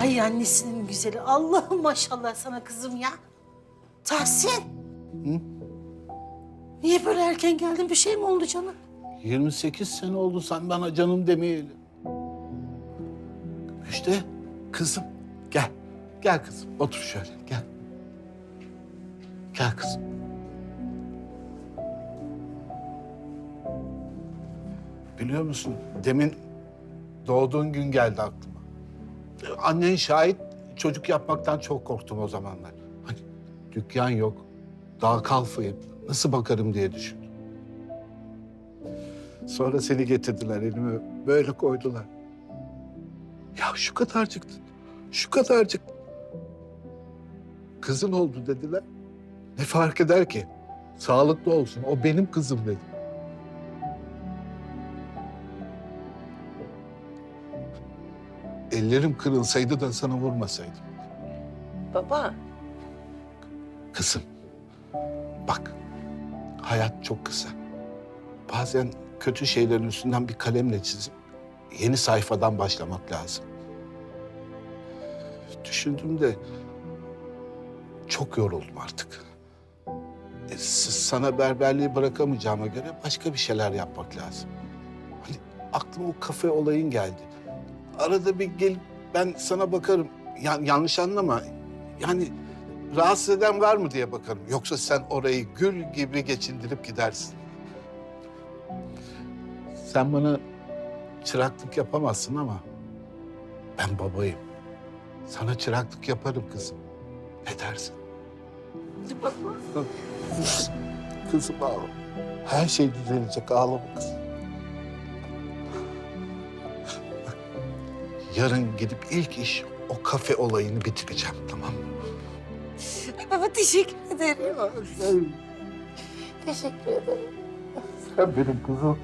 Ay annesinin güzeli. Allah'ım maşallah sana kızım ya. Tahsin. Niye böyle erken geldin? Bir şey mi oldu canım? 28 sene oldu sen bana canım demeyeli. İşte kızım gel. Gel kızım otur şöyle gel. Gel kızım. Biliyor musun demin doğduğun gün geldi aklıma. Annen şahit çocuk yapmaktan çok korktum o zamanlar. Hani dükkan yok, daha kalfayım. Nasıl bakarım diye düşündüm. Sonra seni getirdiler elime böyle koydular. Ya şu kadarcıktı. Şu kadarcık. Kızın oldu dediler. Ne fark eder ki? Sağlıklı olsun. O benim kızım dedi. Ellerim kırılsaydı da sana vurmasaydım. Baba, Kızım, bak hayat çok kısa. Bazen kötü şeylerin üstünden bir kalemle çizip yeni sayfadan başlamak lazım. Düşündüm de çok yoruldum artık. E, sana berberliği bırakamayacağıma göre başka bir şeyler yapmak lazım. Hani aklıma o kafe olayın geldi. Arada bir gelip ben sana bakarım. Ya, yanlış anlama. Yani rahatsız eden var mı diye bakarım. Yoksa sen orayı gül gibi geçindirip gidersin. Sen bana çıraklık yapamazsın ama ben babayım. Sana çıraklık yaparım kızım. Ne dersin? Kızım ağlama. Her şey düzelecek ağlama kızım. Yarın gidip ilk iş o kafe olayını bitireceğim tamam mı? Baba teşekkür ederim. Teşekkür ederim. sen benim kızım.